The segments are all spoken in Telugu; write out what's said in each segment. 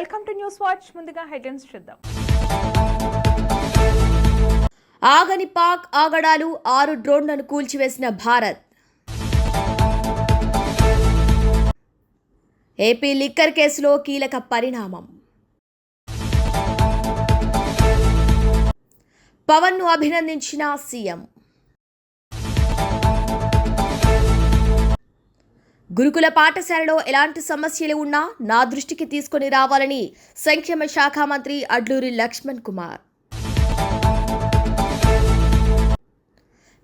Welcome to news watch. ముందుగా హెడ్లైన్స్ చూద్దాం. ఆగని పాక్ ఆగడాలు ఆరు డ్రోన్లను కూల్చివేసిన భారత్. ఏపీ లిక్కర్ కేసులో కీలక పరిణామం. పవన్ను అభినందించిన సీఎం. గురుకుల పాఠశాలలో ఎలాంటి సమస్యలు ఉన్నా నా దృష్టికి తీసుకొని రావాలని సంక్షేమ శాఖ మంత్రి అడ్లూరి లక్ష్మణ్ కుమార్.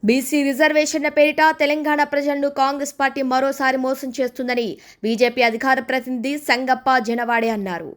బీసీ రిజర్వేషన్ల పేరిట తెలంగాణ ప్రజలను కాంగ్రెస్ పార్టీ మరోసారి మోసం చేస్తుందని బీజేపీ అధికార ప్రతినిధి సంగప్ప జనవాడే అన్నారు.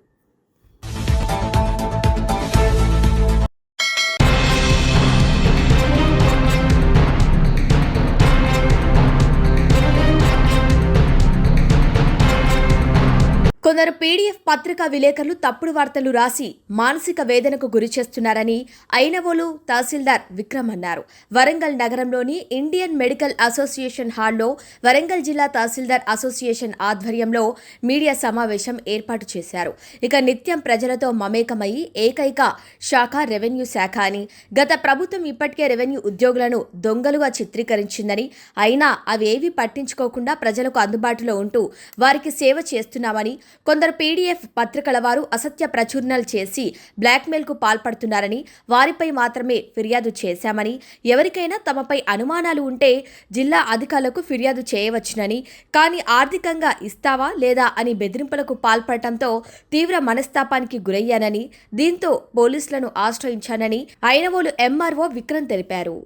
కొందరు పీడీఎఫ్ పత్రికా విలేకరులు తప్పుడు వార్తలు రాసి మానసిక వేదనకు గురి చేస్తున్నారని ఐనవోలు తహసీల్దార్ విక్రమ్ అన్నారు. వరంగల్ నగరంలోని ఇండియన్ మెడికల్ అసోసియేషన్ హాల్లో వరంగల్ జిల్లా తహసీల్దార్ అసోసియేషన్ ఆధ్వర్యంలో మీడియా సమావేశం ఏర్పాటు చేశారు. ఇక నిత్యం ప్రజలతో మమేకమయ్యి ఏకైక శాఖ రెవెన్యూ శాఖ అని గత ప్రభుత్వం ఇప్పటికే రెవెన్యూ ఉద్యోగులను దొంగలుగా చిత్రీకరించిందని అయినా అవేవి పట్టించుకోకుండా ప్రజలకు అందుబాటులో ఉంటూ వారికి సేవ చేస్తున్నామని కొందరు పీడీఎఫ్ పత్రికల వారు అసత్య ప్రచురణలు చేసి బ్లాక్మెయిల్కు పాల్పడుతున్నారని వారిపై మాత్రమే ఫిర్యాదు చేశామని ఎవరికైనా తమపై అనుమానాలు ఉంటే జిల్లా అధికారులకు ఫిర్యాదు చేయవచ్చునని కానీ ఆర్థికంగా ఇస్తావా లేదా అని బెదిరింపులకు పాల్పడటంతో తీవ్ర మనస్తాపానికి గురయ్యానని దీంతో పోలీసులను ఆశ్రయించానని ఐనవోలు ఎంఆర్ఓ విక్రమ్ తెలిపారు.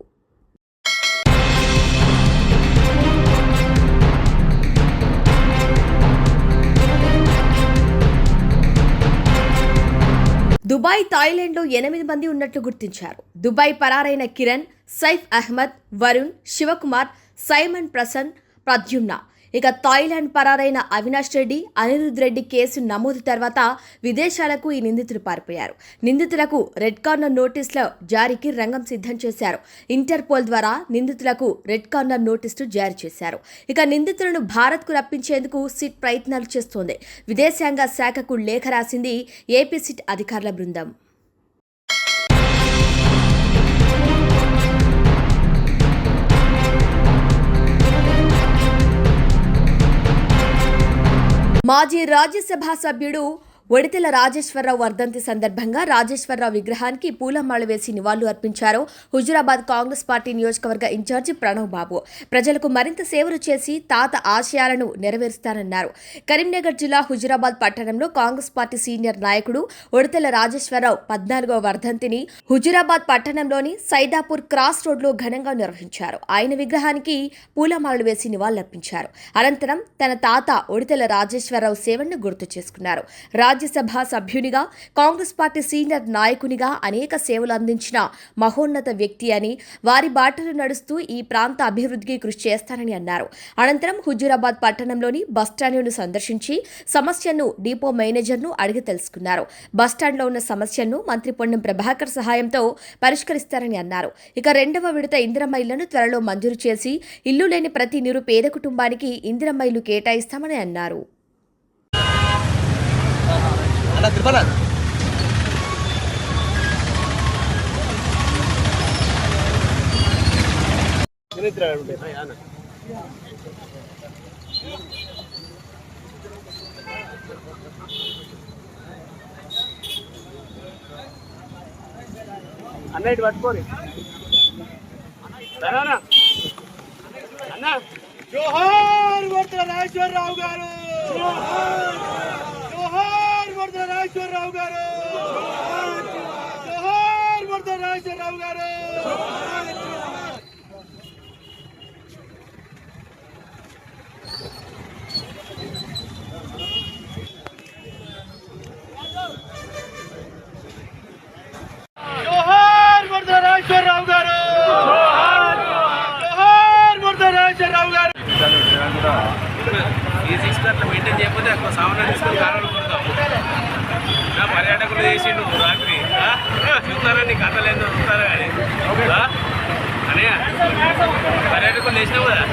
దుబాయ్ థాయిలాండ్లో ఎనిమిది మంది ఉన్నట్లు గుర్తించారు. దుబాయ్ పరారైన కిరణ్ సైఫ్ అహ్మద్ వరుణ్ శివకుమార్ సైమన్ ప్రసన్ ప్రద్యుమ్న. ఇక థాయిలాండ్ పరారైన అవినాష్ రెడ్డి అనిరుద్ రెడ్డి కేసు నమోదు తర్వాత విదేశాలకు ఈ నిందితులు పారిపోయారు. నిందితులకు రెడ్ కార్నర్ నోటీసుల జారీకి రంగం సిద్ధం చేశారు. ఇంటర్పోల్ ద్వారా నిందితులకు రెడ్ కార్నర్ నోటీసులు జారీ చేశారు. ఇక నిందితులను భారత్కు రప్పించేందుకు సిట్ ప్రయత్నాలు చేస్తోంది. విదేశాంగ శాఖకు లేఖ రాసింది ఏపీ సిట్ అధికారుల బృందం. మాజీ రాజ్యసభ సభ్యుడు ఒడితెల రాజేశ్వరరావు వర్ధంతి సందర్భంగా రాజేశ్వరరావు విగ్రహానికి పూలమాల వేసి నివాళులు అర్పించారు. హుజురాబాద్ కాంగ్రెస్ పార్టీ నియోజకవర్గ ఇన్ఛార్జి ప్రణవ్ బాబు. ప్రజలకు మరింత సేవలు చేసి తాత ఆశయాలను నెరవేరుస్తానన్నారు. కరీంనగర్ జిల్లా హుజురాబాద్ పట్టణంలో కాంగ్రెస్ పార్టీ సీనియర్ నాయకుడు ఒడితెల రాజేశ్వరరావు పద్నాలుగవ వర్ధంతిని హుజురాబాద్ పట్టణంలోని సైదాపూర్ క్రాస్ రోడ్లో ఘనంగా నిర్వహించారు. ఆయన విగ్రహానికి పూలమాలలు వేసి నివాళులర్పించారు. అనంతరం తన తాత ఒడితెల రాజేశ్వరరావు సేవలను గుర్తు చేసుకున్నారు. రాజ్యసభ సభ్యునిగా కాంగ్రెస్ పార్టీ సీనియర్ నాయకునిగా అనేక సేవలు అందించిన మహోన్నత వ్యక్తి అని వారి బాటలు నడుస్తూ ఈ ప్రాంత అభివృద్ధికి కృషి చేస్తానని అన్నారు. అనంతరం హుజూరాబాద్ పట్టణంలోని బస్టాండ్ను సందర్శించి సమస్యను డిపో మేనేజర్ను అడిగి తెలుసుకున్నారు. బస్టాండ్లో ఉన్న సమస్యను మంత్రి పొన్నం ప్రభాకర్ సహాయంతో పరిష్కరిస్తారని అన్నారు. ఇక రెండవ విడత ఇందిరమ్మ ఇళ్ళను త్వరలో మంజూరు చేసి ఇల్లు లేని ప్రతి నిరుపేద కుటుంబానికి ఇందిరమ్మ ఇల్లు కేటాయిస్తామని అన్నారు. అలా తిరుపతి అన్న ఇటు పట్టుకోరి సరేనా అన్న జోహార్ వర్త రాజేశ్వరరావు గారు జోహార్ వర్త రాజేశ్వరరావు గారు. జోహార్ వర్త రాజేశ్వరరావు గారు. జోహార్ వర్త రాజేశ్వరరావు గారు. జోహార్ వర్త రాజేశ్వరరావు గారు. ఈ సిక్స్ అట్లా మెయింటైన్ చేయకపోతే సామాన్య సామాన్లు నా పర్యాటకులు చేసిండు రాత్రి. చూస్తారా నీ కథలు చూస్తారా కానీ? అనే పర్యాటకులు చేసినావు కదా?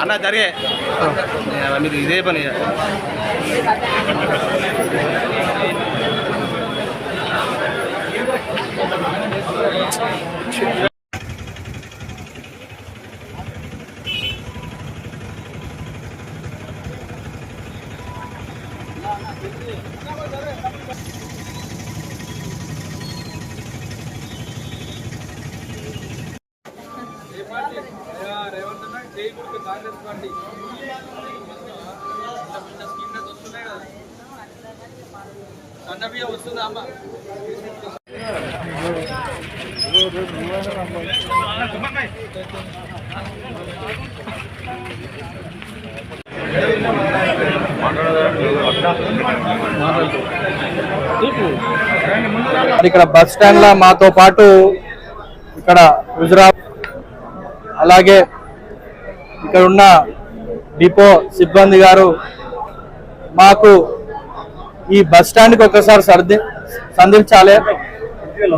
అన్న జరిగే మీరు ఇదే పని మరి ఇక్కడ బస్ స్టాండ్లో మాతో పాటు ఇక్కడ గుజరాత్ అలాగే ఇక్కడ ఉన్న డిపో సిబ్బంది గారు మాకు ఈ బస్ స్టాండ్కి ఒకసారి సర్ది సంధించాలి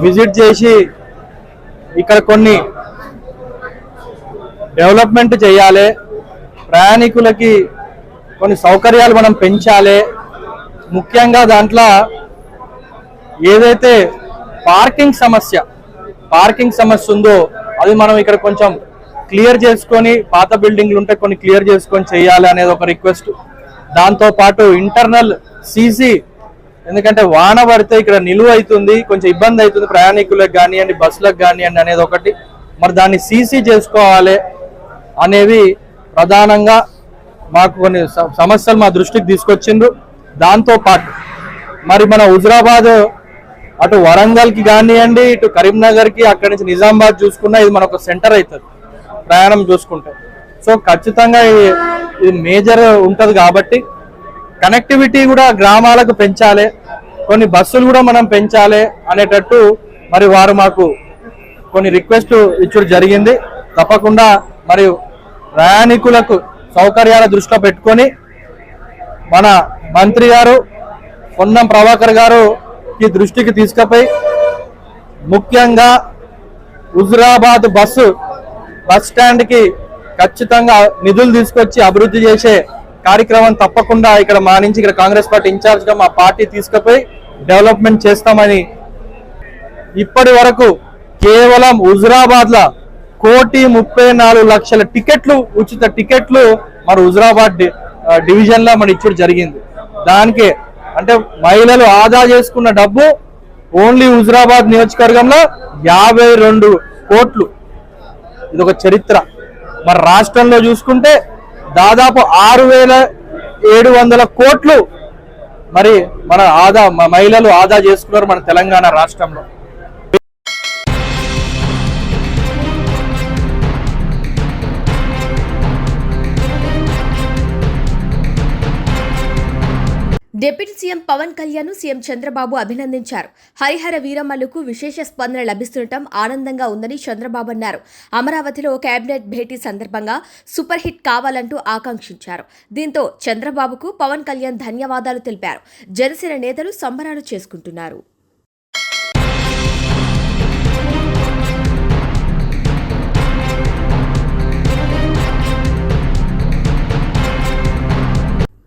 విజిట్ చేసి ఇక్కడ కొన్ని డెవలప్మెంట్ చేయాలి. ప్రయాణికులకి కొన్ని సౌకర్యాలు మనం పెంచాలి. ముఖ్యంగా దాంట్లో ఏదైతే పార్కింగ్ సమస్య పార్కింగ్ సమస్య ఉందో అది మనం ఇక్కడ కొంచెం క్లియర్ చేసుకొని పాత బిల్డింగ్లు ఉంటే కొన్ని క్లియర్ చేసుకొని చేయాలి అనేది ఒక రిక్వెస్ట్. దాంతో పాటు ఇంటర్నల్ సీసీ ఎందుకంటే వాన పడితే ఇక్కడ నిలువ అవుతుంది కొంచెం ఇబ్బంది అవుతుంది ప్రయాణికులకు కానివ్వండి బస్సులకు కానివ్వండి అనేది ఒకటి. మరి దాన్ని సీసీ చేసుకోవాలి అనేవి ప్రధానంగా మాకు కొన్ని సమస్యలు మా దృష్టికి తీసుకొచ్చిండ్రు. దాంతో పాటు మరి మన హుజరాబాద్ అటు వరంగల్కి కానివ్వండి ఇటు కరీంనగర్కి అక్కడి నుంచి నిజామాబాద్ చూసుకున్నా ఇది మనకు సెంటర్ అవుతుంది ప్రయాణం చూసుకుంటే. సో ఖచ్చితంగా ఇది- మేజర్ ఉంటుంది కాబట్టి కనెక్టివిటీ కూడా గ్రామాలకు పెంచాలి. కొన్ని బస్సులు కూడా మనం పెంచాలి అనేటట్టు మరి వారు మాకు కొన్ని రిక్వెస్ట్ ఇచ్చుడు జరిగింది. తప్పకుండా మరి ప్రయాణికులకు సౌకర్యాల దృష్టిలో పెట్టుకొని మన మంత్రి గారు పొన్నం ప్రభాకర్ గారు ఈ దృష్టికి తీసుకుపోయి ముఖ్యంగా హుజురాబాద్ బస్సు బస్ స్టాండ్కి ఖచ్చితంగా నిధులు తీసుకొచ్చి అభివృద్ధి చేసే కార్యక్రమం తప్పకుండా ఇక్కడ మా నుంచి ఇక్కడ కాంగ్రెస్ పార్టీ ఇన్ఛార్జ్గా మా పార్టీ తీసుకుపోయి డెవలప్మెంట్ చేస్తామని ఇప్పటి వరకు కేవలం హుజురాబాద్ లా కోటి ముప్పై నాలుగు లక్షల టికెట్లు ఉచిత టికెట్లు మరి హుజురాబాద్ డివిజన్లో డివిజన్లో మన ఇచ్చుడు జరిగింది. దానికి అంటే మహిళలు ఆదా చేసుకున్న డబ్బు ఓన్లీ హుజురాబాద్ నియోజకవర్గంలో యాభై రెండు కోట్లు. ఇది ఒక చరిత్ర. మరి రాష్ట్రంలో చూసుకుంటే దాదాపు ఆరు వేల ఏడు వందల కోట్లు మరి మన ఆదా మ- మహిళలు ఆదా చేసుకున్నారు మన తెలంగాణ రాష్ట్రంలో. Deputy CM Pawan Kalyan CM Chandrababu అభినందించారు. హరిహర వీరమ్మలకు విశేష స్పందన లభిస్తుండటం ఆనందంగా ఉందని చంద్రబాబు అన్నారు. అమరావతిలో కేబినెట్ భేటీ సందర్భంగా సూపర్ హిట్ కావాలంటూ ఆకాంక్షించారు. దీంతో చంద్రబాబుకు పవన్ కళ్యాణ్ ధన్యవాదాలు తెలిపారు. జనసేన నేతలు సంబరాలు చేసుకుంటున్నారు.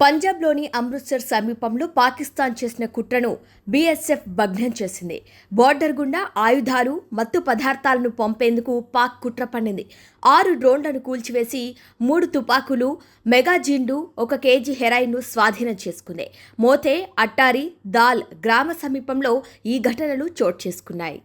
పంజాబ్లోని అమృత్సర్ సమీపంలో పాకిస్తాన్ చేసిన కుట్రను బీఎస్ఎఫ్ భగ్నం చేసింది. బోర్డర్ గుండా ఆయుధాలు మత్తు పదార్థాలను పంపేందుకు పాక్ కుట్ర పన్నింది. ఆరు డ్రోన్లను కూల్చివేసి మూడు తుపాకులు మెగాజీన్లు ఒక కేజీ హెరాయిన్ను స్వాధీనం చేసుకుంది. మోతే అట్టారి దాల్ గ్రామ సమీపంలో ఈ ఘటనలు చోటు చేసుకున్నాయి.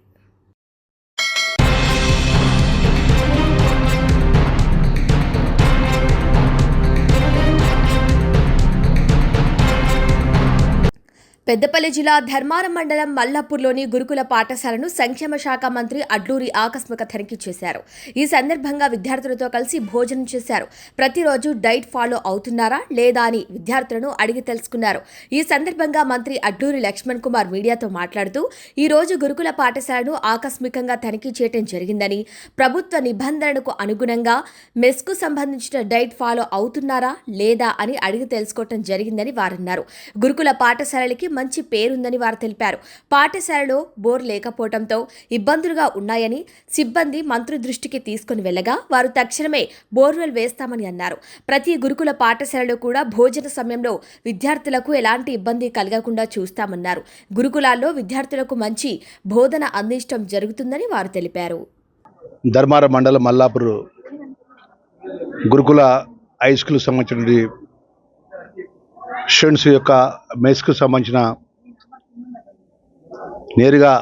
పెద్దపల్లి జిల్లా ధర్మారం మండలం మల్లాపూర్లోని గురుకుల పాఠశాలను సంక్షేమ శాఖ మంత్రి అడ్లూరి ఆకస్మిక తనిఖీ చేశారు. ఈ సందర్భంగా విద్యార్థులతో కలిసి భోజనం చేశారు. ప్రతిరోజు డైట్ ఫాలో అవుతున్నారా లేదా అని విద్యార్థులను అడిగి తెలుసుకున్నారు. ఈ సందర్భంగా మంత్రి అడ్లూరి లక్ష్మణ్ కుమార్ మీడియాతో మాట్లాడుతూ ఈ రోజు గురుకుల పాఠశాలను ఆకస్మికంగా తనిఖీ చేయడం జరిగిందని ప్రభుత్వ నిబంధనలకు అనుగుణంగా మెస్కు సంబంధించిన డైట్ ఫాలో అవుతున్నారా లేదా అని అడిగి తెలుసుకోవటం జరిగిందని వారన్నారు. గురుకుల పాఠశాలలకి మంచి పేరుందని వారు తెలిపారు. పాఠశాలలో బోర్ లేకపోవడంతో ఇబ్బందులుగా ఉన్నాయని సిబ్బంది మంత్రి దృష్టికి తీసుకుని వెళ్ళగా వారు తక్షణమే బోర్వెల్ వేస్తామని అన్నారు. ప్రతి గురుకుల పాఠశాలలో కూడా భోజన సమయంలో విద్యార్థులకు ఎలాంటి ఇబ్బంది కలగకుండా చూస్తామన్నారు. గురుకులాల్లో విద్యార్థులకు మంచి బోధన అందించడం జరుగుతుందని వారు తెలిపారు. ధర్మార మండలం మల్లాపూర్ గురుకుల హై స్కూల్ సంబంధించిన స్టూడెంట్స్ యొక్క మెస్కు సంబంధించిన నేరుగా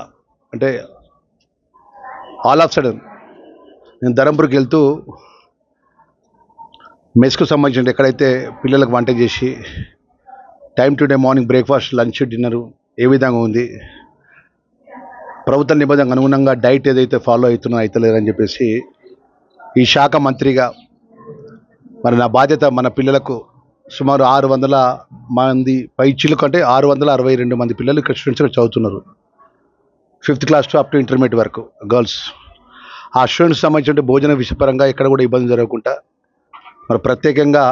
అంటే ఆల్ ఆఫ్ సడన్ నేను ధరంపూర్కి వెళ్తూ మెస్కు సంబంధించిన ఎక్కడైతే పిల్లలకు వంట చేసి time today morning breakfast lunch dinner ఏ విధంగా ఉంది ప్రభుత్వ నిబంధనకు అనుగుణంగా డైట్ ఏదైతే ఫాలో అవుతున్నా అవుతలేదని చెప్పేసి ఈ శాఖ మంత్రిగా మరి నా బాధ్యత మన పిల్లలకు సుమారు ఆరు వందల మంది పైచీలకు అంటే ఆరు వందల అరవై రెండు మంది పిల్లలు ఇక్కడ స్టూడెంట్స్ ఇక్కడ చదువుతున్నారు. Fifth class to up to intermediate వరకు గర్ల్స్ ఆ స్టూడెంట్స్ సంబంధించిన భోజన విషయపరంగా ఎక్కడ కూడా ఇబ్బంది జరగకుండా మరి ప్రత్యేకంగా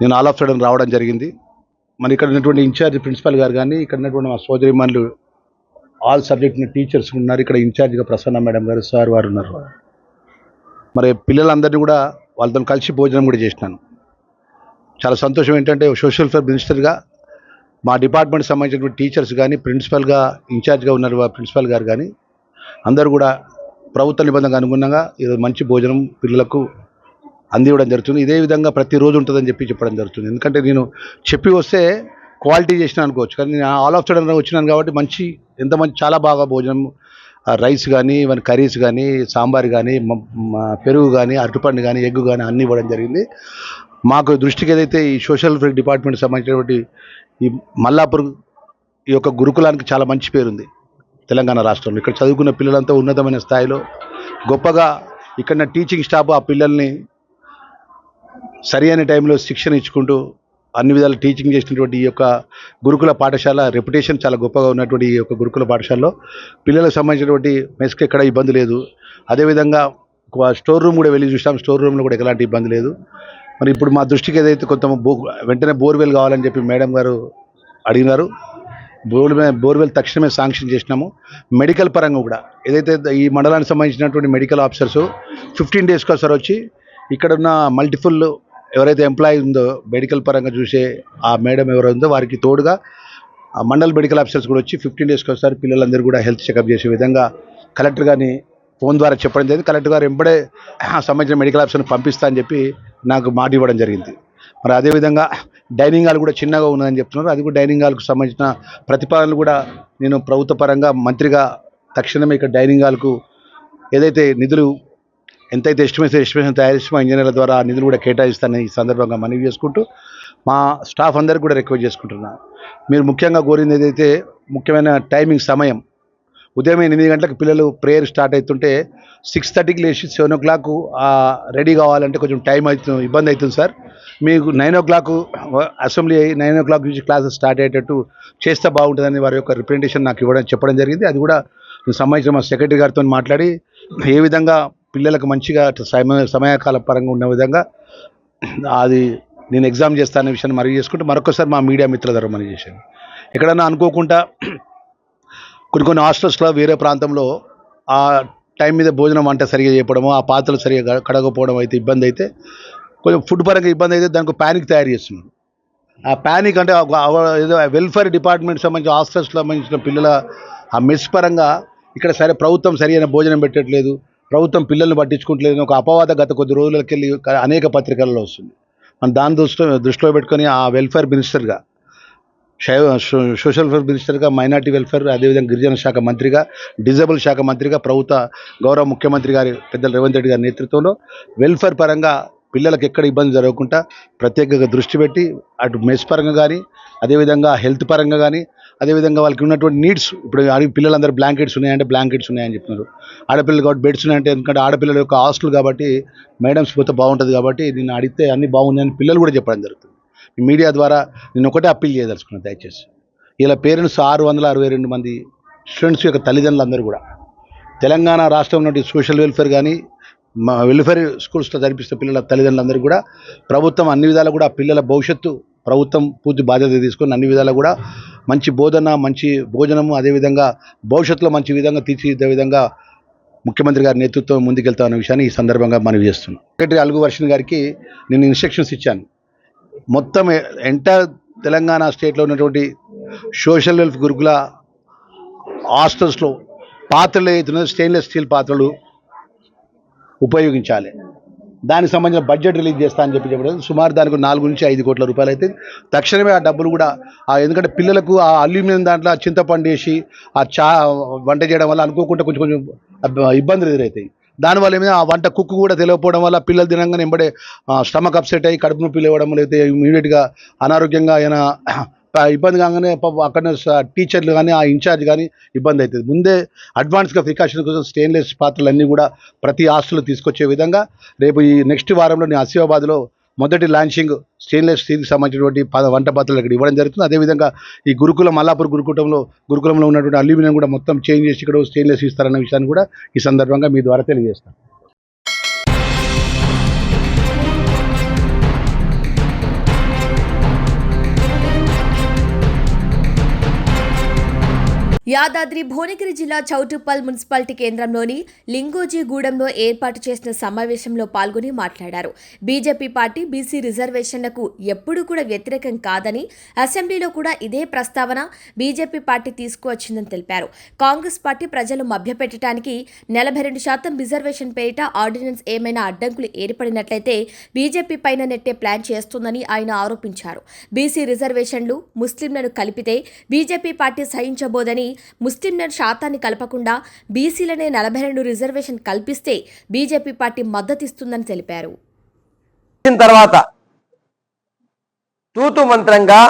నేను ఆల్ ఆఫ్ సడన్ రావడం జరిగింది. మరి ఇక్కడ ఉన్నటువంటి ఇన్ఛార్జ్ ప్రిన్సిపల్ గారు కానీ ఇక్కడ ఉన్నటువంటి మా సోదరిమణులు ఆల్ సబ్జెక్ట్ టీచర్స్ ఉన్నారు. ఇక్కడ ఇన్ఛార్జ్గా ప్రసన్న మేడం గారు సార్ వారు ఉన్నారు. మరి పిల్లలందరినీ కూడా వాళ్ళతో కలిసి భోజనం కూడా చేసినాను. చాలా సంతోషం ఏంటంటే సోషల్ ఫేర్ మినిస్టర్గా మా డిపార్ట్మెంట్ సంబంధించినటువంటి టీచర్స్ కానీ ప్రిన్సిపల్గా ఇన్ఛార్జ్గా ఉన్నారు ప్రిన్సిపల్ గారు కానీ అందరూ కూడా ప్రభుత్వ నిబంధనకు అనుగుణంగా ఈరోజు మంచి భోజనం పిల్లలకు అందివ్వడం జరుగుతుంది. ఇదే విధంగా ప్రతిరోజు ఉంటుందని చెప్పి చెప్పడం జరుగుతుంది. ఎందుకంటే నేను చెప్పి వస్తే క్వాలిటీ చేసిన అనుకోవచ్చు. కానీ నేను ఆల్ ఆఫ్ సడన్ వచ్చినాను కాబట్టి మంచి ఎంత మంచి చాలా బాగా భోజనం రైస్ కానీ ఇవన్నీ కర్రీస్ కానీ సాంబార్ కానీ పెరుగు కానీ అరటిపండు కానీ ఎగ్గు కానీ అన్నీ ఇవ్వడం జరిగింది. మాకు దృష్టికి ఏదైతే ఈ సోషల్ వెల్ఫేర్ డిపార్ట్మెంట్ సంబంధించినటువంటి ఈ మల్లాపూర్ ఈ యొక్క గురుకులానికి చాలా మంచి పేరుంది తెలంగాణ రాష్ట్రంలో. ఇక్కడ చదువుకున్న పిల్లలంతా ఉన్నతమైన స్థాయిలో గొప్పగా ఇక్కడ టీచింగ్ స్టాఫ్ ఆ పిల్లల్ని సరి అయిన టైంలో శిక్షణ ఇచ్చుకుంటూ అన్ని విధాలు టీచింగ్ చేసినటువంటి ఈ యొక్క గురుకుల పాఠశాల రెప్యుటేషన్ చాలా గొప్పగా ఉన్నటువంటి ఈ యొక్క గురుకుల పాఠశాలలో. పిల్లలకు సంబంధించినటువంటి మెస్కి ఎక్కడ ఇబ్బంది లేదు. అదేవిధంగా ఒక స్టోర్ రూమ్ కూడా వెళ్ళి చూసాం స్టోర్ రూమ్లో కూడా ఎలాంటి ఇబ్బంది లేదు. మరి ఇప్పుడు మా దృష్టికి ఏదైతే కొంత బో వెంటనే బోర్వెల్ కావాలని చెప్పి మేడం గారు అడిగినారు. బోర్ బోర్వెల్ తక్షణమే శాంక్షన్ చేసినాము. మెడికల్ పరంగా కూడా ఏదైతే ఈ మండలానికి సంబంధించినటువంటి మెడికల్ ఆఫీసర్స్ ఫిఫ్టీన్ డేస్కి ఒకసారి వచ్చి ఇక్కడ ఉన్న మల్టిపుల్ ఎవరైతే ఎంప్లాయీ ఉందో మెడికల్ పరంగా చూసే ఆ మేడం ఎవరైందో వారికి తోడుగా ఆ మండల్ మెడికల్ ఆఫీసర్స్ కూడా వచ్చి ఫిఫ్టీన్ డేస్కి ఒకసారి పిల్లలందరూ కూడా హెల్త్ చెకప్ చేసే విధంగా కలెక్టర్ గారిని ఫోన్ ద్వారా చెప్పడం జరిగింది. కలెక్టర్ గారు ఎంబడే సంబంధించిన మెడికల్ ఆఫీసర్ని పంపిస్తా అని చెప్పి నాకు మాట ఇవ్వడం జరిగింది. మరి అదేవిధంగా డైనింగ్ హాల్ కూడా చిన్నగా ఉన్నదని చెప్తున్నారు. అది కూడా డైనింగ్ హాల్కు సంబంధించిన ప్రతిపాదనలు కూడా నేను ప్రభుత్వ పరంగా మంత్రిగా తక్షణమే ఇక్కడ డైనింగ్ హాల్కు ఏదైతే నిధులు ఎంతైతే ఎస్టిమేషన్ ఎస్టిమేషన్ తయారు చేసి మా ఇంజనీర్ల ద్వారా నిధులు కూడా కేటాయిస్తానని ఈ సందర్భంగా మనవి చేసుకుంటూ మా స్టాఫ్ అందరికీ కూడా రిక్వెస్ట్ చేసుకుంటున్నాను మీరు ముఖ్యంగా కోరింది ఏదైతే ముఖ్యమైన టైమింగ్ సమయం ఉదయం ఎనిమిది గంటలకు పిల్లలు ప్రేయర్ స్టార్ట్ అవుతుంటే సిక్స్ థర్టీకి లేచి సెవెన్ ఓ క్లాక్ రెడీ కావాలంటే కొంచెం టైం అవుతుంది ఇబ్బంది అవుతుంది సార్. మీకు నైన్ ఓ క్లాక్ అసెంబ్లీ అయ్యి నైన్ ఓ క్లాక్ నుంచి క్లాసెస్ స్టార్ట్ అయ్యేటట్టు చేస్తే బాగుంటుందని వారి యొక్క రిప్రజెంటేషన్ నాకు ఇవ్వడం చెప్పడం జరిగింది. అది కూడా సంబంధించిన మా సెక్రటరీ గారితో మాట్లాడి ఏ విధంగా పిల్లలకు మంచిగా సమయ సమయకాల పరంగా ఉన్న విధంగా అది నేను ఎగ్జామ్ చేస్తానే విషయాన్ని మరీ చేసుకుంటూ మరొకసారి మా మీడియా మిత్రుల ద్వారా మనం చేశాను. ఎక్కడన్నా అనుకోకుండా కొన్ని కొన్ని హాస్టల్స్లో వేరే ప్రాంతంలో ఆ టైం మీద భోజనం వంట సరిగా చేయడము ఆ పాత్రలు సరిగా కడగకపోవడం అయితే ఇబ్బంది అయితే కొంచెం ఫుడ్ పరంగా ఇబ్బంది అయితే దానికి ప్యానిక్ తయారు చేస్తున్నారు. ఆ ప్యానిక్ అంటే ఒక ఏదో వెల్ఫేర్ డిపార్ట్మెంట్ సంబంధించిన హాస్టల్స్ సంబంధించిన పిల్లల ఆ మెస్ పరంగా ఇక్కడ సరే ప్రభుత్వం సరైన భోజనం పెట్టట్లేదు ప్రభుత్వం పిల్లల్ని పట్టించుకుంటలేదు ఒక అపవాద గత కొద్ది రోజులకి వెళ్ళి అనేక పత్రికల్లో వస్తుంది. మనం దాని దృష్టిలో దృష్టిలో పెట్టుకొని ఆ వెల్ఫేర్ మినిస్టర్గా సోషల్ వెల్ఫేర్ మినిస్టర్గా మైనార్టీ వెల్ఫేర్ అదేవిధంగా గిరిజన శాఖ మంత్రిగా డిజబుల్ శాఖ మంత్రిగా ప్రభుత్వ గౌరవ ముఖ్యమంత్రి గారి పెద్దల రేవంత్ రెడ్డి గారి నేతృత్వంలో వెల్ఫేర్ పరంగా పిల్లలకు ఎక్కడ ఇబ్బంది జరగకుండా ప్రత్యేకంగా దృష్టి పెట్టి అటు మెస్ పరంగా కానీ అదేవిధంగా హెల్త్ పరంగా కానీ అదేవిధంగా వాళ్ళకి ఉన్నటువంటి నీడ్స్ ఇప్పుడు అడిగి పిల్లలందరూ బ్లాంకెట్స్ ఉన్నాయంటే బ్లాంకెట్స్ ఉన్నాయని చెప్తున్నారు ఆడపిల్లలు కాబట్టి బెడ్స్ ఉన్నాయంటే ఎందుకంటే ఆడపిల్లల యొక్క హాస్టల్ కాబట్టి మేడమ్స్ పోతే బాగుంటుంది కాబట్టి నేను అడిగితే అన్నీ బాగున్నాయని పిల్లలు కూడా చెప్పడం జరుగుతుంది. మీడియా ద్వారా నేను ఒకటే అప్పీల్ చేయదలుచుకున్నాను దయచేసి. ఇలా పేరెంట్స్ ఆరు వందల అరవై రెండు మంది స్టూడెంట్స్ యొక్క తల్లిదండ్రులందరూ కూడా. తెలంగాణ రాష్ట్రం నుండి సోషల్ వెల్ఫేర్ కానీ మా వెల్ఫేర్ స్కూల్స్లో జరిపిస్తున్న పిల్లల తల్లిదండ్రులందరూ కూడా ప్రభుత్వం అన్ని విధాలు కూడా పిల్లల భవిష్యత్తు ప్రభుత్వం పూర్తి బాధ్యత తీసుకొని అన్ని విధాలు కూడా మంచి బోధన మంచి భోజనము అదేవిధంగా భవిష్యత్తులో మంచి విధంగా తీర్చిదిద్దే విధంగా ముఖ్యమంత్రి గారి నేతృత్వం ముందుకెళ్తామన్న విషయాన్ని ఈ సందర్భంగా మనవి చేస్తున్నాం. సెక్రటరీ అలుగు వర్షన్ గారికి నేను ఇన్స్ట్రక్షన్స్ ఇచ్చాను. మొత్తం ఎంటైర్ తెలంగాణ స్టేట్లో ఉన్నటువంటి సోషల్ వెల్ఫ్ గురుకుల హాస్టల్స్లో పాత్రలు ఏదైతే స్టెయిన్లెస్ స్టీల్ పాత్రలు ఉపయోగించాలి. దానికి సంబంధించిన బడ్జెట్ రిలీజ్ చేస్తా అని చెప్పి చెప్పడం సుమారు దానికి నాలుగు నుంచి ఐదు కోట్ల రూపాయలు అయితే తక్షణమే ఆ డబ్బులు కూడా ఎందుకంటే పిల్లలకు ఆ అల్యూమినియం దాంట్లో చింతపండు వేసి ఆ చా వంట చేయడం వల్ల అనుకోకుండా కొంచెం కొంచెం అబ్బ- ఇబ్బందులు ఎదురవుతాయి దానివల్ల ఏమైనా ఆ వంట కుక్ కూడా తెలియకపోవడం వల్ల పిల్లలు తినంగానే ఎంబడే స్టమక్ అప్సెట్ అయ్యి కడుపు నొప్పి లేవడం లేదా ఇమీడియట్గా అనారోగ్యంగా అయినా ఇబ్బంది కాగానే అక్కడ టీచర్లు కానీ ఆ ఇన్ఛార్జ్ కానీ ఇబ్బంది అవుతుంది ముందే అడ్వాన్స్గా ప్రికాషన్ కోసం స్టెయిన్లెస్ పాత్రలు అన్నీ కూడా ప్రతి హాస్టల్లో తీసుకొచ్చే విధంగా రేపు ఈ నెక్స్ట్ వారంలో నేను ఆసిఫాబాద్లో మొదటి లాంచింగ్ స్టెయిన్లెస్ స్టీల్కి సంబంధించినటువంటి ప- వంట పాత్రలు ఇక్కడ ఇవ్వడం జరుగుతుంది. అదేవిధంగా ఈ గురుకులం మల్లాపూర్ గురుకులంలో గురుకులంలో ఉన్నటువంటి అల్యూమినియం కూడా మొత్తం చేంజ్ చేసి ఇక్కడ స్టెయిన్లెస్ ఇస్తారన్న విషయాన్ని కూడా ఈ సందర్భంగా మీ ద్వారా తెలియజేస్తాను యాదాద్రి భువనగిరి జిల్లా చౌటుప్పల్ మున్సిపాలిటీ కేంద్రంలోని లింగోజీగూడెంలో ఏర్పాటు చేసిన సమావేశంలో పాల్గొని మాట్లాడారు. బీజేపీ పార్టీ బీసీ రిజర్వేషన్లకు ఎప్పుడూ కూడా వ్యతిరేకం కాదని అసెంబ్లీలో కూడా ఇదే ప్రస్తావన బీజేపీ పార్టీ తీసుకువచ్చిందని తెలిపారు. కాంగ్రెస్ పార్టీ ప్రజలు మభ్యపెట్టడానికి నలభై రెండు శాతం రిజర్వేషన్ పేరిట ఆర్డినెన్స్ ఏమైనా అడ్డంకులు ఏర్పడినట్లయితే బీజేపీ పైన నెట్టే ప్లాన్ చేస్తుందని ఆయన ఆరోపించారు. బీసీ రిజర్వేషన్లు ముస్లింలను కలిపితే బీజేపీ పార్టీ సహించబోదని ముస్లింలను శాతాన్ని కలపకుండా బీసీలనే నలభై రెండు రిజర్వేషన్ కల్పిస్తే బీజేపీ పార్టీ మద్దతిస్తుందని తెలిపారు. తర్వాత తూతు మంత్రంగా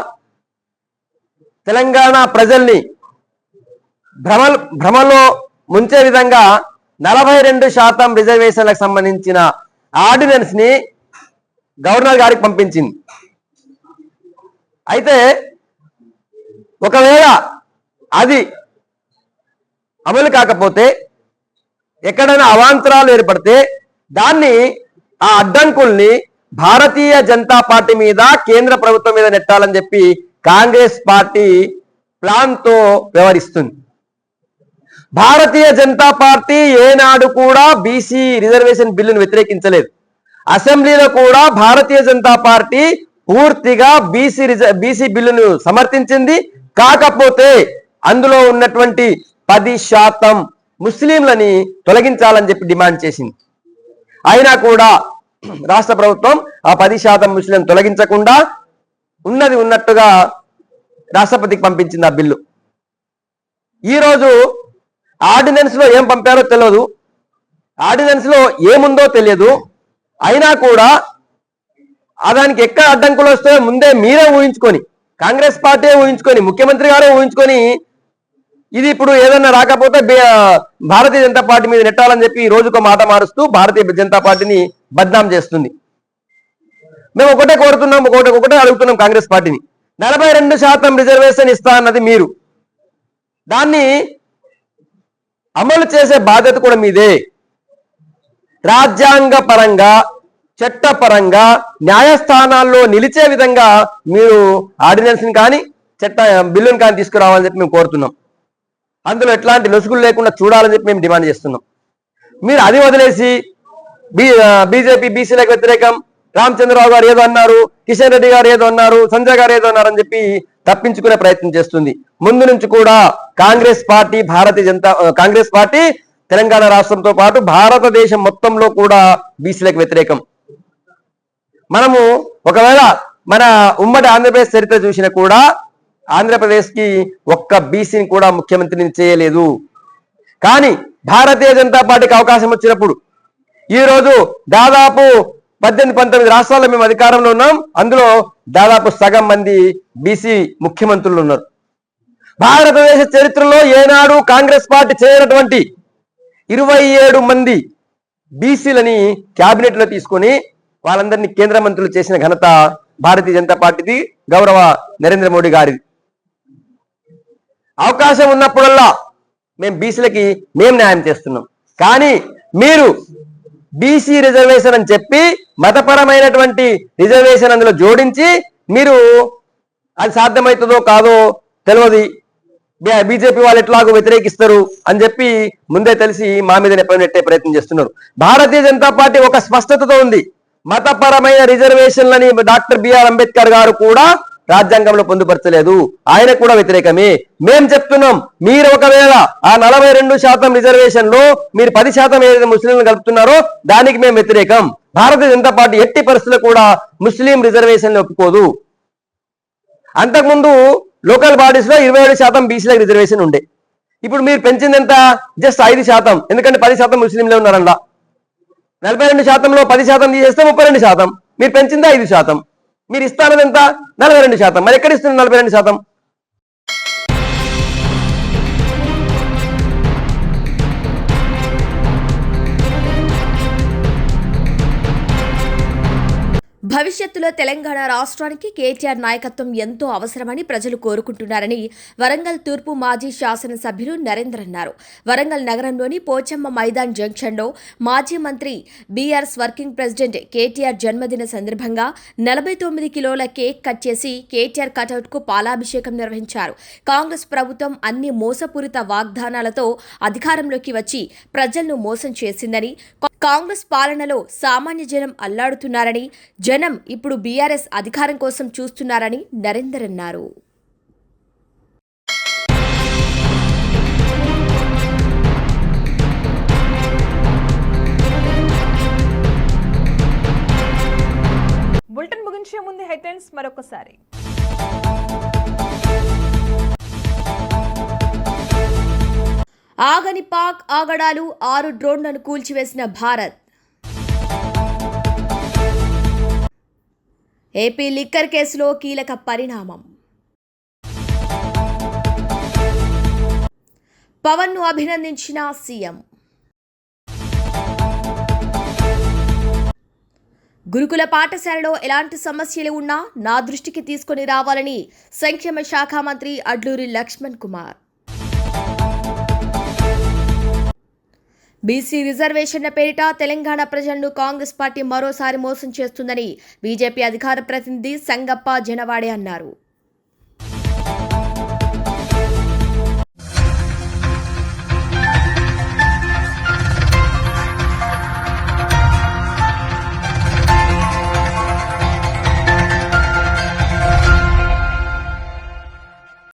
తెలంగాణ ప్రజల్ని భ్రమ భ్రమలో ముంచే విధంగా నలభై రెండు శాతం రిజర్వేషన్లకు సంబంధించిన ఆర్డినెన్స్ని గవర్నర్ గారికి పంపించింది. అయితే ఒకవేళ అది అమలు కాకపోతే ఎక్కడైనా అవాంతరాలు ఏర్పడితే దాన్ని ఆ అడ్డంకుల్ని భారతీయ జనతా పార్టీ మీద కేంద్ర ప్రభుత్వం మీద నెట్టాలని చెప్పి కాంగ్రెస్ పార్టీ ప్లాన్తో వ్యవహరిస్తుంది. భారతీయ జనతా పార్టీ ఏనాడు కూడా బీసీ రిజర్వేషన్ బిల్లును వ్యతిరేకించలేదు. అసెంబ్లీలో కూడా భారతీయ జనతా పార్టీ పూర్తిగా బీసీ రిజ బీసీ బిల్లును సమర్థించింది. కాకపోతే అందులో ఉన్నటువంటి పది శాతం ముస్లింలని తొలగించాలని చెప్పి డిమాండ్ చేసింది. అయినా కూడా రాష్ట్ర ప్రభుత్వం ఆ పది శాతం ముస్లిం తొలగించకుండా ఉన్నది ఉన్నట్టుగా రాష్ట్రపతికి పంపించింది ఆ బిల్లు. ఈరోజు ఆర్డినెన్స్లో ఏం పంపారో తెలియదు ఆర్డినెన్స్లో ఏముందో తెలియదు. అయినా కూడా దానికి ఎక్కడ అడ్డంకులు వస్తాయో ముందే మీరే ఊహించుకొని కాంగ్రెస్ పార్టీ ఊహించుకొని ముఖ్యమంత్రి గారే ఊహించుకొని ఇది ఇప్పుడు ఏదన్నా రాకపోతే భారతీయ జనతా పార్టీ మీద నెట్టాలని చెప్పి రోజుకు రోజుకో మాట మారుస్తూ భారతీయ జనతా పార్టీని బద్నాం చేస్తుంది. మేము ఒకటే కోరుతున్నాం ఒకటే ఒకటే అడుగుతున్నాం కాంగ్రెస్ పార్టీని. నలభై రెండు శాతం రిజర్వేషన్ ఇస్తా అన్నది మీరు. దాన్ని అమలు చేసే బాధ్యత కూడా మీదే. రాజ్యాంగ పరంగా చట్టపరంగా న్యాయస్థానాల్లో నిలిచే విధంగా మీరు ఆర్డినెన్స్ని కానీ చట్ట బిల్లుని కానీ తీసుకురావాలని చెప్పి మేము కోరుతున్నాం. అందులో ఎట్లాంటి లొసుగులు లేకుండా చూడాలని చెప్పి మేము డిమాండ్ చేస్తున్నాం. మీరు అది వదిలేసి బీ బీజేపీ బీసీలకు వ్యతిరేకం రామచంద్రరావు గారు ఏదో అన్నారు కిషన్ రెడ్డి గారు ఏదో అన్నారు సంజయ్ గారు ఏదో అన్నారని చెప్పి తప్పించుకునే ప్రయత్నం చేస్తుంది. ముందు నుంచి కూడా కాంగ్రెస్ పార్టీ భారతీయ జనతా కాంగ్రెస్ పార్టీ తెలంగాణ రాష్ట్రంతో పాటు భారతదేశం మొత్తంలో కూడా బీసీలకు వ్యతిరేకం. మనము ఒకవేళ మన ఉమ్మడి ఆంధ్రప్రదేశ్ చరిత్ర చూసినా కూడా ఆంధ్రప్రదేశ్కి ఒక్క బీసీని కూడా ముఖ్యమంత్రిని చేయలేదు. కానీ భారతీయ జనతా పార్టీకి అవకాశం వచ్చినప్పుడు ఈరోజు దాదాపు పద్దెనిమిది పంతొమ్మిది రాష్ట్రాల్లో మేము అధికారంలో ఉన్నాం. అందులో దాదాపు సగం మంది బీసీ ముఖ్యమంత్రులు ఉన్నారు. భారతదేశ చరిత్రలో ఏనాడు కాంగ్రెస్ పార్టీ చేయనటువంటి ఇరవై ఏడు మంది బీసీలని క్యాబినెట్లో తీసుకొని వాళ్ళందరినీ కేంద్ర మంత్రులు చేసిన ఘనత భారతీయ జనతా పార్టీది. గౌరవ నరేంద్ర మోడీ గారిది. అవకాశం ఉన్నప్పుడల్లా మేము బీసీలకి మేము న్యాయం చేస్తున్నాం. కానీ మీరు బీసీ రిజర్వేషన్ అని చెప్పి మతపరమైనటువంటి రిజర్వేషన్ అందులో జోడించి మీరు అది సాధ్యమవుతుందో కాదో తెలియదు బీజేపీ వాళ్ళు ఎట్లాగో వ్యతిరేకిస్తారు అని చెప్పి ముందే తెలిసి మా మీద నెప్పని నెట్టే ప్రయత్నం చేస్తున్నారు. భారతీయ జనతా పార్టీ ఒక స్పష్టతతో ఉంది. మతపరమైన రిజర్వేషన్లని డాక్టర్ బిఆర్ అంబేద్కర్ గారు కూడా రాజ్యాంగంలో పొందుపరచలేదు. ఆయన కూడా వ్యతిరేకమే. మేం చెప్తున్నాం మీరు ఒకవేళ ఆ నలభై రెండు శాతం రిజర్వేషన్లో మీరు పది శాతం ఏదైతే ముస్లింలు కలుపుతున్నారో దానికి మేము వ్యతిరేకం. భారతీయ జనతా పార్టీ ఎట్టి పరిస్థితుల్లో కూడా ముస్లిం రిజర్వేషన్ ఒప్పుకోదు. అంతకుముందు లోకల్ బాడీస్లో ఇరవై ఏడు శాతం బీసీలకు రిజర్వేషన్ ఉండే. ఇప్పుడు మీరు పెంచింది ఎంత జస్ట్ ఐదు శాతం ఎందుకంటే పది శాతం ముస్లింలే ఉన్నారంట. నలభై రెండు శాతంలో పది శాతం తీసేస్తే ముప్పై రెండు శాతం. మీరు పెంచింది ఐదు శాతం. మీరు ఇస్తానది ఎంత? నలభై రెండు శాతం. మరి ఎక్కడ ఇస్తున్నారు నలభై రెండు శాతం? భవిష్యత్తులో తెలంగాణ రాష్ట్రానికి కేటీఆర్ నాయకత్వం ఎంతో అవసరమని ప్రజలు కోరుకుంటున్నారని వరంగల్ తూర్పు మాజీ శాసనసభ్యులు నరేంద్ర అన్నారు. వరంగల్ నగరంలోని పోచమ్మ మైదాన్ జంక్షన్లో మాజీ మంత్రి బీఆర్ఎస్ వర్కింగ్ ప్రెసిడెంట్ కేటీఆర్ జన్మదిన సందర్భంగా నలభై తొమ్మిది కిలోల కేక్ కట్ చేసి కేటీఆర్ కటౌట్కు పాలాభిషేకం నిర్వహించారు. కాంగ్రెస్ ప్రభుత్వం అన్ని మోసపూరిత వాగ్దానాలతో అధికారంలోకి వచ్చి ప్రజలను మోసం చేసిందని కాంగ్రెస్ పాలనలో సామాన్య జనం అల్లాడుతున్నారని జనం ఇప్పుడు బీఆర్ఎస్ అధికారం కోసం చూస్తున్నారని నరేందర్ అన్నారు. బులెటిన్ ముగించే ముందు హెడ్లైన్స్ మరొకసారి. ఆగని పాక్ ఆగడాలు ఆరు డ్రోన్లను కూల్చివేసిన భారత్. ఏపీ లిక్కర్ కేసులో కీలక పరిణామం. పవన్ను అభినందించిన సీఎం. గురుకుల పాఠశాలలో ఎలాంటి సమస్యలు ఉన్నా నా దృష్టికి తీసుకొని రావాలని సంక్షేమ శాఖ మంత్రి అడ్లూరి లక్ష్మణ్ కుమార్. బీసీ రిజర్వేషన్ల పేరిట తెలంగాణ ప్రజలను కాంగ్రెస్ పార్టీ మరోసారి మోసం చేస్తుందని బీజేపీ అధికార ప్రతినిధి సంగప్ప జనవాడే అన్నారు.